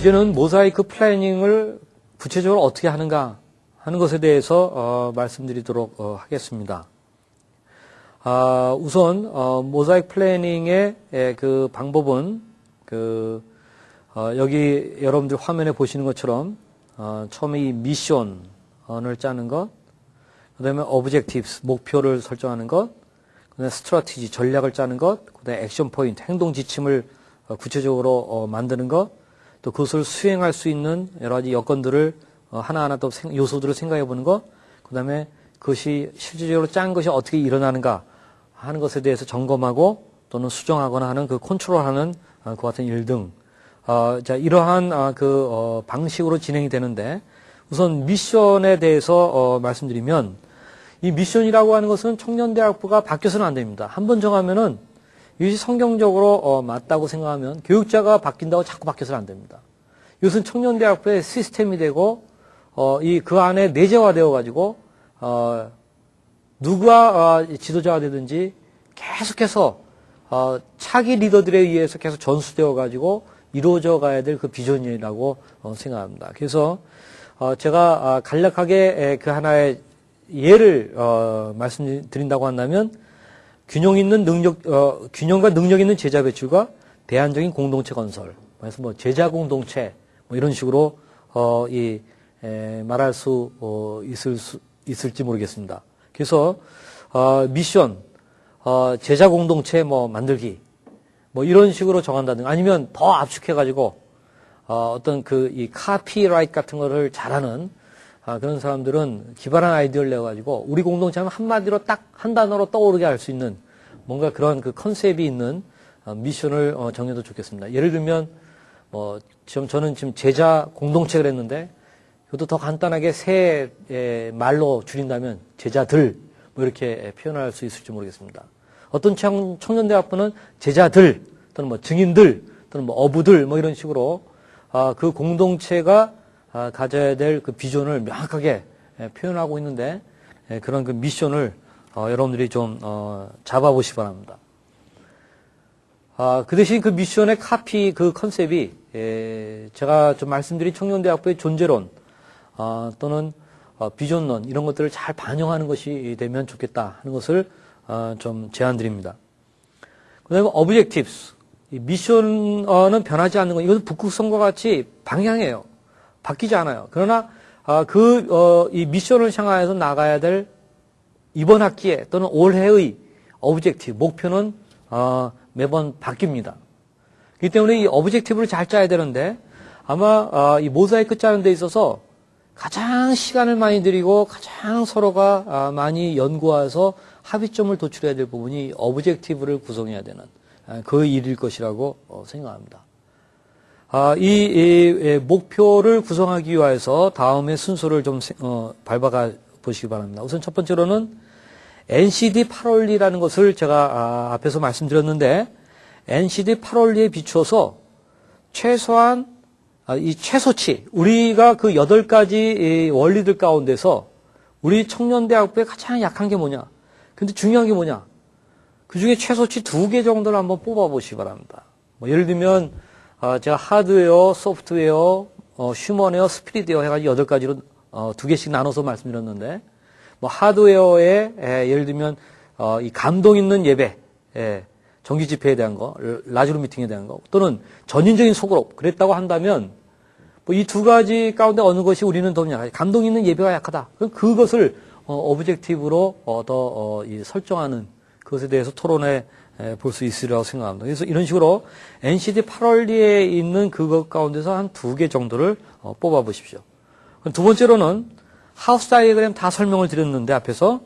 이제는 모자이크 플래닝을 구체적으로 어떻게 하는가 하는 것에 대해서 어, 말씀드리도록 어, 하겠습니다. 아, 우선 어, 모자이크 플래닝의 에, 그 방법은 그 어, 여기 여러분들 화면에 보시는 것처럼 어, 처음에 이 미션을 짜는 것, 그다음에 objectives 목표를 설정하는 것, 그다음에 strategy 전략을 짜는 것, 그다음에 액션 포인트 행동 지침을 어, 구체적으로 어, 만드는 것, 또 그것을 수행할 수 있는 여러 가지 여건들을 어, 하나하나 또 생- 요소들을 생각해 보는 것, 그 다음에 그것이 실질적으로 짠 것이 어떻게 일어나는가 하는 것에 대해서 점검하고 또는 수정하거나 하는 그 컨트롤하는 어, 그 같은 일 등. 어, 자, 이러한 아, 그 어, 방식으로 진행이 되는데 우선 미션에 대해서 어, 말씀드리면 이 미션이라고 하는 것은 청년대학부가 바뀌어서는 안 됩니다. 한 번 정하면은 이것이 성경적으로 어, 맞다고 생각하면 교육자가 바뀐다고 자꾸 바뀌어서는 안 됩니다. 이것은 청년대학부의 시스템이 되고 어, 이 그 안에 내재화되어 가지고 어, 누가 어, 지도자가 되든지 계속해서 어, 차기 리더들에 의해서 계속 전수되어 가지고 이루어져 가야 될 그 비전이라고 어, 생각합니다. 그래서 어, 제가 아, 간략하게 에, 그 하나의 예를 어, 말씀드린다고 한다면 균형 있는 능력, 어, 균형과 능력 있는 제자 배출과 대안적인 공동체 건설. 그래서 뭐 제자 공동체 뭐 이런 식으로 어, 이 에, 말할 수 어, 있을 수 있을지 모르겠습니다. 그래서 어, 미션, 어, 제자 공동체 뭐 만들기 뭐 이런 식으로 정한다든가 아니면 더 압축해가지고 어, 어떤 그 이 카피라이트 같은 거를 잘하는 아, 그런 사람들은 기발한 아이디어를 내가지고 우리 공동체 하면 한마디로 딱 한 단어로 떠오르게 할 수 있는 뭔가 그런 그 컨셉이 있는 어, 미션을 어, 정해도 좋겠습니다. 예를 들면 뭐 지금 저는 지금 제자 공동체를 했는데 이것도 더 간단하게 세 에, 말로 줄인다면 제자들 뭐 이렇게 표현할 수 있을지 모르겠습니다. 어떤 청, 청년대학부는 제자들 또는 뭐 증인들 또는 뭐 어부들 뭐 이런 식으로 아, 그 공동체가 아, 가져야 될 그 비전을 명확하게 예, 표현하고 있는데 예, 그런 그 미션을 어, 여러분들이 좀 어, 잡아보시 기 바랍니다. 아, 그 대신 그 미션의 카피 그 컨셉이 예, 제가 좀 말씀드린 청년대학부의 존재론 아, 또는 어, 비전론 이런 것들을 잘 반영하는 것이 되면 좋겠다 하는 것을 어, 좀 제안드립니다. 그다음에 objectives 이 미션은 변하지 않는 것 이것은 북극성과 같이 방향이에요. 바뀌지 않아요. 그러나 아, 그, 어, 이 미션을 향하여서 나가야 될 이번 학기에 또는 올해의 오브젝티브, 목표는 어, 매번 바뀝니다. 그렇기 때문에 이 오브젝티브를 잘 짜야 되는데 아마 어, 이 모자이크 짜는 데 있어서 가장 시간을 많이 들이고 가장 서로가 아, 많이 연구해서 합의점을 도출해야 될 부분이 오브젝티브를 구성해야 되는 아, 그 일일 것이라고 어, 생각합니다. 아, 이, 이, 이 목표를 구성하기 위해서 다음의 순서를 좀 세- 어, 밟아가 보시기 바랍니다. 우선 첫 번째로는 NCD 8월리라는 것을 제가 아, 앞에서 말씀드렸는데 NCD 8월리에 비추어서 최소한 아, 이 최소치 우리가 그 여덟 가지 이 원리들 가운데서 우리 청년대학부에 가장 약한 게 뭐냐? 근데 중요한 게 뭐냐? 그 중에 최소치 두 개 정도를 한번 뽑아보시기 바랍니다. 뭐 예를 들면 아, 제가 하드웨어, 소프트웨어, 어, 휴먼웨어, 스피릿웨어 해가지고 여덟 가지로 어, 두 개씩 나눠서 말씀드렸는데 뭐 하드웨어에 에, 예 를 들면 어, 이 감동 있는 예배, 예, 정기 집회에 대한 거, 라지로 미팅에 대한 거, 또는 전인적인 소그룹 그랬다고 한다면 뭐 이 두 가지 가운데 어느 것이 우리는 더 약하다. 감동 있는 예배가 약하다. 그럼 그것을 어, 오브젝티브로 어, 더 어, 이 설정하는 그것에 대해서 토론해 볼 수 있으리라고 생각합니다. 그래서 이런 식으로 NCD 8월리에 있는 그것 가운데서 한 두 개 정도를 어, 뽑아 보십시오. 두 번째로는 하우스 다이어그램 다 설명을 드렸는데 앞에서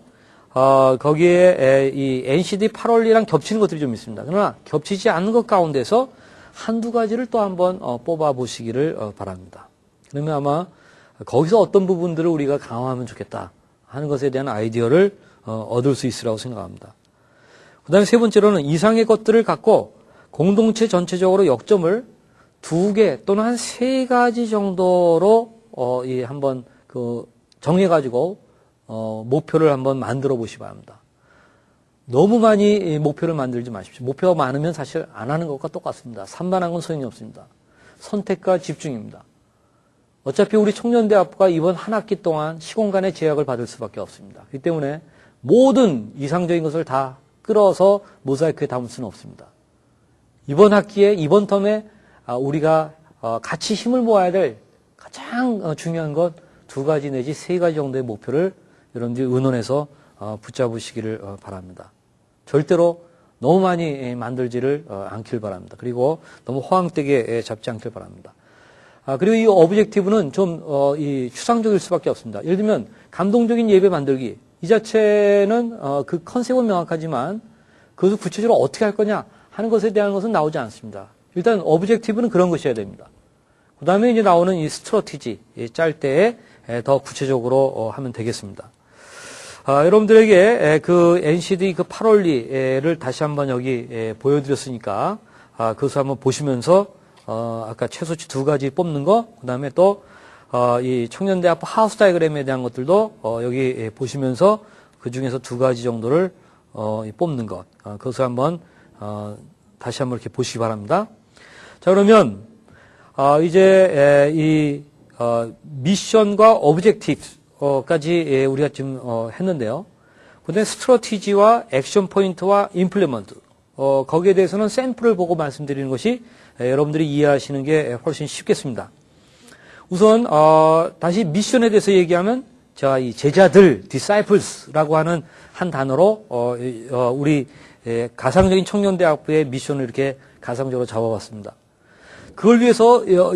어, 거기에 에, 이 NCD 8월리랑 겹치는 것들이 좀 있습니다. 그러나 겹치지 않는 것 가운데서 한두 가지를 또 한번 어, 뽑아 보시기를 어, 바랍니다. 그러면 아마 거기서 어떤 부분들을 우리가 강화하면 좋겠다 하는 것에 대한 아이디어를 어, 얻을 수 있으라고 생각합니다. 그 다음에 세 번째로는 이상의 것들을 갖고 공동체 전체적으로 역점을 두 개 또는 한 세 가지 정도로 어, 이 한번 그 정해가지고 어, 목표를 한번 만들어 보시기 바랍니다. 너무 많이 이 목표를 만들지 마십시오. 목표가 많으면 사실 안 하는 것과 똑같습니다. 산만한 건 소용이 없습니다. 선택과 집중입니다. 어차피 우리 청년대학부가 이번 한 학기 동안 시공간의 제약을 받을 수밖에 없습니다. 그렇기 때문에 모든 이상적인 것을 다 끌어서 모자이크에 담을 수는 없습니다. 이번 학기에 이번 텀에 아, 우리가 어, 같이 힘을 모아야 될 가장 어, 중요한 것 두 가지 내지 세 가지 정도의 목표를 여러분들이 의논해서 어, 붙잡으시기를 어, 바랍니다. 절대로 너무 많이 예, 만들지를 어, 않길 바랍니다. 그리고 너무 허황되게 예, 잡지 않길 바랍니다. 아, 그리고 이 오브젝티브는 좀, 어, 이 추상적일 수밖에 없습니다. 예를 들면, 감동적인 예배 만들기. 이 자체는, 어, 그 컨셉은 명확하지만, 그것을 구체적으로 어떻게 할 거냐 하는 것에 대한 것은 나오지 않습니다. 일단, 오브젝티브는 그런 것이어야 됩니다. 그 다음에 이제 나오는 이 스트러티지, 이짤 때에 에, 더 구체적으로 어, 하면 되겠습니다. 아, 여러분들에게 에, 그 NCD 그 8월리를 다시 한번 여기 에, 보여드렸으니까, 아, 그것을 한번 보시면서, 어, 아까 최소치 두 가지 뽑는 거, 그 다음에 또, 어, 이 청년대학부 하우스 다이그램에 대한 것들도, 어, 여기 예, 보시면서 그 중에서 두 가지 정도를, 어, 이 뽑는 것. 어, 그것을 한번, 어, 다시 한번 이렇게 보시기 바랍니다. 자, 그러면, 어, 이제, 에, 이, 어, 미션과 오브젝티브까지 예, 우리가 지금, 어, 했는데요. 그 다음에 스트러티지와 액션 포인트와 임플리먼트. 어, 거기에 대해서는 샘플을 보고 말씀드리는 것이 에, 여러분들이 이해하시는 게 훨씬 쉽겠습니다. 우선 어, 다시 미션에 대해서 얘기하면 제가 이 제자들 disciples라고 하는 한 단어로 어, 이, 어, 우리 에, 가상적인 청년대학부의 미션을 이렇게 가상적으로 잡아봤습니다. 그걸 위해서 어,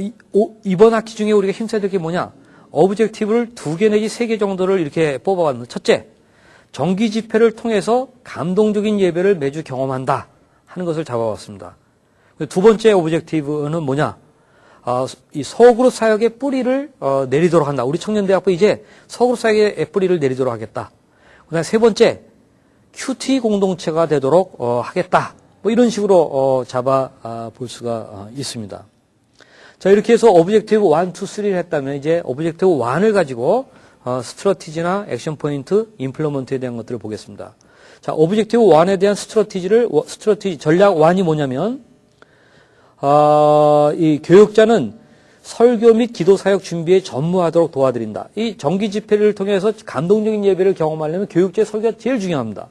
이번 학기 중에 우리가 힘써야 될 게 뭐냐? 오브젝티브를 두 개 내지 세 개 정도를 이렇게 뽑아봤는데 첫째, 정기 집회를 통해서 감동적인 예배를 매주 경험한다 하는 것을 잡아봤습니다. 두 번째 오브젝티브는 뭐냐? 어, 이 서그룹 사역의 뿌리를 어, 내리도록 한다. 우리 청년대학부 이제 서그룹 사역의 뿌리를 내리도록 하겠다. 그다음 세 번째 QT 공동체가 되도록 어, 하겠다. 뭐 이런 식으로 어, 잡아 아, 볼 수가 어, 있습니다. 자 이렇게 해서 오브젝티브 1, 2, 3를 했다면 이제 오브젝티브 1을 가지고 어, 스트러티지나 액션 포인트, 임플로먼트에 대한 것들을 보겠습니다. 자 오브젝티브 1에 대한 스트러티지를 워- 스트러티지 전략 1이 뭐냐면 어, 이 교육자는 설교 및 기도 사역 준비에 전무하도록 도와드린다. 이 정기 집회를 통해서 감동적인 예배를 경험하려면 교육자의 설교가 제일 중요합니다.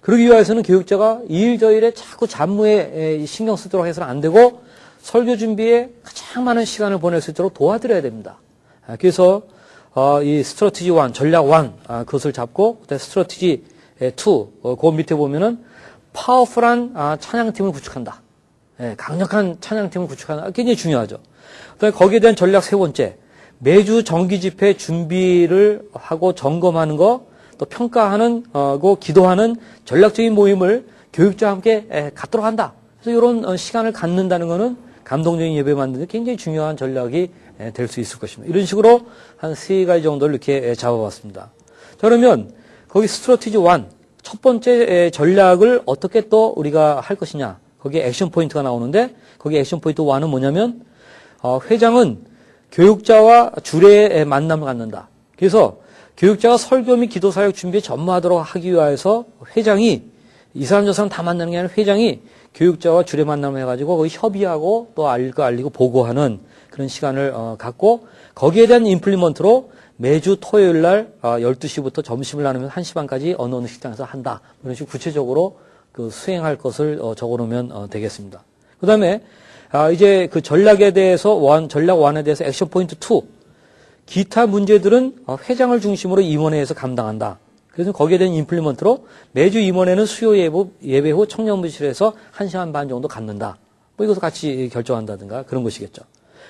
그러기 위해서는 교육자가 이일 저일에 자꾸 잡무에 에, 신경 쓰도록 해서는 안 되고 설교 준비에 가장 많은 시간을 보낼 수 있도록 도와드려야 됩니다. 아, 그래서 어, 이 스트러티지 1, 전략 1 아, 그것을 잡고 스트러티지 2, 어, 그 밑에 보면은 파워풀한 아, 찬양팀을 구축한다. 예, 강력한 찬양팀을 구축하는 게 굉장히 중요하죠. 그다음에 거기에 대한 전략 세 번째, 매주 정기 집회 준비를 하고 점검하는 거, 또 평가하는 어,고 기도하는 전략적인 모임을 교육자와 함께 에, 갖도록 한다. 그래서 이런 어, 시간을 갖는다는 것은 감동적인 예배 만드는 데 굉장히 중요한 전략이 될 수 있을 것입니다. 이런 식으로 한 세 가지 정도를 이렇게 에, 잡아봤습니다. 자, 그러면 거기 스트러티지 1, 첫 번째 에, 전략을 어떻게 또 우리가 할 것이냐. 거기에 액션 포인트가 나오는데 거기 액션 포인트 1은 뭐냐면 어, 회장은 교육자와 주례의 만남을 갖는다. 그래서 교육자가 설교 및 기도 사역 준비에 전무하도록 하기 위해서 회장이 이 사람 저 사람 다 만나는 게 아니라 회장이 교육자와 주례 만남을 해가지고 거기 협의하고 또 알고 알리고 보고하는 그런 시간을 어, 갖고 거기에 대한 임플리먼트로 매주 토요일 날 어, 12시부터 점심을 나누면 1시 반까지 어느 어느 식당에서 한다. 이런 식으로 구체적으로 그 수행할 것을 어, 적어놓으면 어, 되겠습니다. 그 다음에 아, 이제 그 전략에 대해서 원, 전략 원에 대해서 액션 포인트 2. 기타 문제들은 어, 회장을 중심으로 임원회에서 감당한다. 그래서 거기에 대한 임플리먼트로 매주 임원회는 수요 예배, 예배 후 청년부실에서 1시간 반 정도 갖는다. 뭐 이것을 같이 결정한다든가 그런 것이겠죠.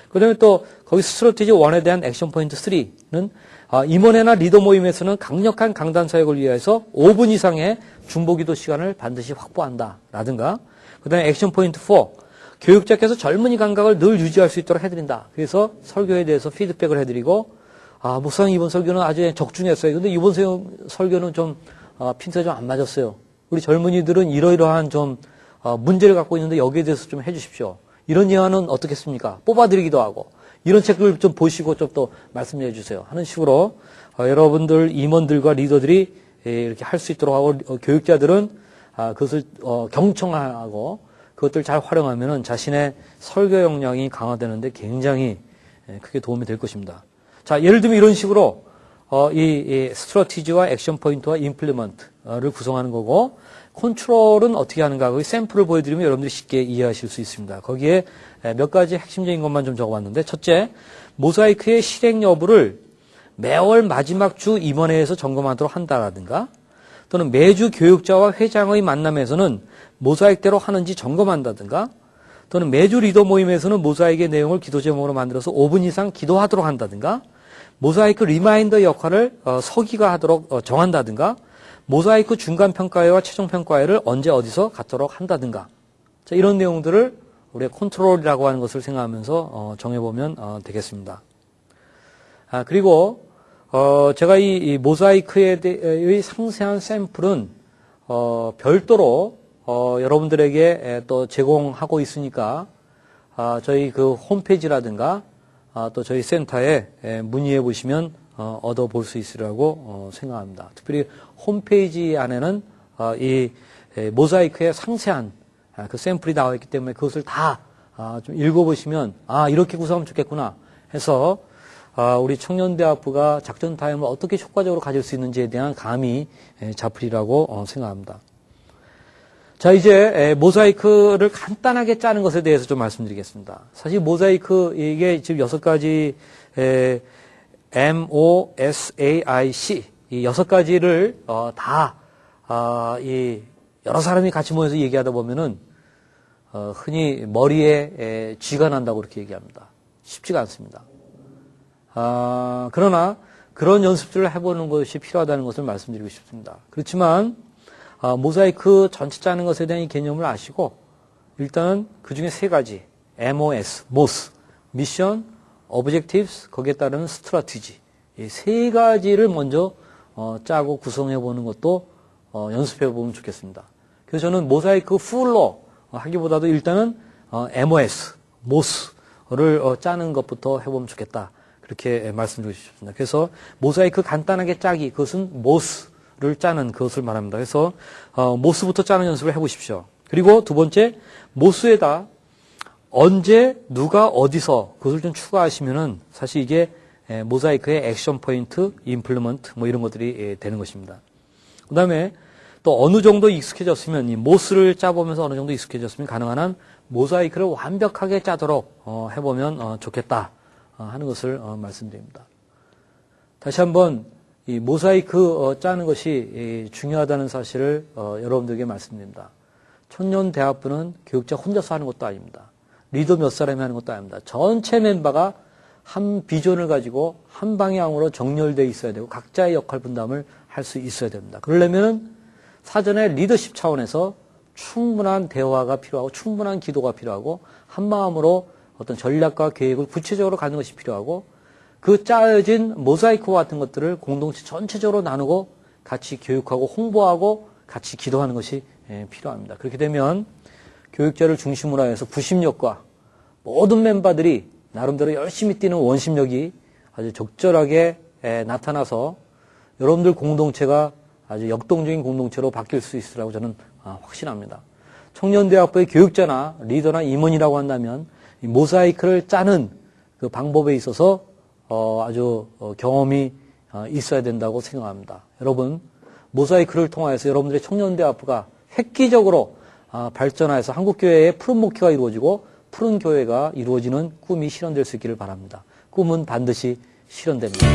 그 다음에 또 거기 스트러티지 1에 대한 액션 포인트 3는 아, 임원회나 리더 모임에서는 강력한 강단 사역을 위해서 5분 이상의 중보기도 시간을 반드시 확보한다. 라든가 그 다음에 액션 포인트 4 교육자께서 젊은이 감각을 늘 유지할 수 있도록 해드린다. 그래서 설교에 대해서 피드백을 해드리고, 아, 목사님 이번 설교는 아주 적중했어요. 근데 이번 설- 설교는 좀, 아, 핀트가 좀 안 맞았어요. 우리 젊은이들은 이러이러한 좀, 어, 문제를 갖고 있는데 여기에 대해서 좀 해주십시오. 이런 예화는 어떻겠습니까? 뽑아드리기도 하고, 이런 책을 좀 보시고 좀또 말씀해 주세요. 하는 식으로, 어, 여러분들, 임원들과 리더들이 예, 이렇게 할 수 있도록 하고, 어, 교육자들은, 아, 그것을, 어, 경청하고, 그것들 잘 활용하면은 자신의 설교 역량이 강화되는데 굉장히 예, 크게 도움이 될 것입니다. 자, 예를 들면 이런 식으로 어, 이, 이 스트러티지와 액션 포인트와 임플리먼트를 구성하는 거고 컨트롤은 어떻게 하는가 그 샘플을 보여드리면 여러분들이 쉽게 이해하실 수 있습니다. 거기에 에, 몇 가지 핵심적인 것만 좀 적어봤는데 첫째 모자이크의 실행 여부를 매월 마지막 주 임원회에서 점검하도록 한다라든가 또는 매주 교육자와 회장의 만남에서는 모자익대로 하는지 점검한다든가 또는 매주 리더 모임에서는 모자익의 내용을 기도 제목으로 만들어서 5분 이상 기도하도록 한다든가 모자이크 리마인더 역할을 어, 서기가 하도록 어, 정한다든가 모자이크 중간 평가회와 최종 평가회를 언제 어디서 갖도록 한다든가 자, 이런 내용들을 우리가 컨트롤이라고 하는 것을 생각하면서 어, 정해보면 어, 되겠습니다. 아, 그리고 어, 제가 이, 이 모자이크의 대의 상세한 샘플은 어, 별도로 어, 여러분들에게 에, 또 제공하고 있으니까 아, 저희 그 홈페이지라든가 아, 또 저희 센터에 에, 문의해 보시면 어, 얻어 볼 수 있으리라고 어, 생각합니다. 특별히 홈페이지 안에는 어, 이 에, 모자이크의 상세한 아, 그 샘플이 나와 있기 때문에 그것을 다 아, 좀 읽어보시면 아 이렇게 구성하면 좋겠구나 해서 아, 우리 청년대학부가 작전 타임을 어떻게 효과적으로 가질 수 있는지에 대한 감이 에, 잡히리라고 어, 생각합니다. 자, 이제 에, 모자이크를 간단하게 짜는 것에 대해서 좀 말씀드리겠습니다. 사실 모자이크 이게 지금 여섯 가지 에, M O S A I C 이 여섯 가지를 어, 다 아, 이 여러 사람이 같이 모여서 얘기하다 보면은 어, 흔히 머리에 에, 쥐가 난다고 그렇게 얘기합니다. 쉽지가 않습니다. 아, 그러나 그런 연습들을 해보는 것이 필요하다는 것을 말씀드리고 싶습니다. 그렇지만 아, 모자이크 전체 짜는 것에 대한 이 개념을 아시고 일단은 그 중에 세 가지 MOS, MOS, 미션, objectives, 거기에 따르는 스트라티지 이세 가지를 먼저 어, 짜고 구성해 보는 것도 어, 연습해 보면 좋겠습니다. 그래서 저는 모자이크 풀로 하기보다도 일단은 어, MOS, MOS를 어, 짜는 것부터 해보면 좋겠다. 그렇게 말씀드리고 싶습니다. 그래서 모자이크 간단하게 짜기, 그것은 모스 를 짜는 그것을 말합니다. 그래서 어, 모스부터 짜는 연습을 해보십시오. 그리고 두 번째, 모스에다 언제, 누가, 어디서 그것을 좀 추가하시면은 사실 이게 에, 모자이크의 액션 포인트, 임플리먼트 뭐 이런 것들이 에, 되는 것입니다. 그 다음에 또 어느 정도 익숙해졌으면 이 모스를 짜보면서 어느 정도 익숙해졌으면 가능한 한 모자이크를 완벽하게 짜도록 어, 해보면 어, 좋겠다. 어, 하는 것을 어, 말씀드립니다. 다시 한번 이 모사이크 어, 짜는 것이 중요하다는 사실을 여러분들에게 말씀드립니다. 청년 대학부는 교육자 혼자서 하는 것도 아닙니다. 리더 몇 사람이 하는 것도 아닙니다. 전체 멤버가 한 비전을 가지고 한 방향으로 정렬되어 있어야 되고 각자의 역할 분담을 할 수 있어야 됩니다. 그러려면 사전에 리더십 차원에서 충분한 대화가 필요하고 충분한 기도가 필요하고 한 마음으로 어떤 전략과 계획을 구체적으로 가는 것이 필요하고 그 짜여진 모자이크와 같은 것들을 공동체 전체적으로 나누고 같이 교육하고 홍보하고 같이 기도하는 것이 예, 필요합니다. 그렇게 되면 교육자를 중심으로 해서 부심력과 모든 멤버들이 나름대로 열심히 뛰는 원심력이 아주 적절하게 예, 나타나서 여러분들 공동체가 아주 역동적인 공동체로 바뀔 수 있으라고 저는 아, 확신합니다. 청년대학부의 교육자나 리더나 임원이라고 한다면 모사이크를 짜는 그 방법에 있어서 어, 아주 어, 경험이 어, 있어야 된다고 생각합니다. 여러분 모사이크를 통하여서 여러분들의 청년대학부가 획기적으로 아, 발전하여서 한국 교회의 푸른 목회가 이루어지고 푸른 교회가 이루어지는 꿈이 실현될 수 있기를 바랍니다. 꿈은 반드시 실현됩니다.